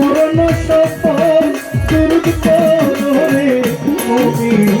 মরণ সফল দুর্গ করে তুমি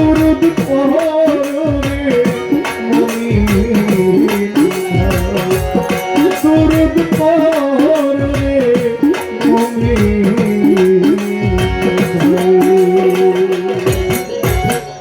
দুরুদ পড়ে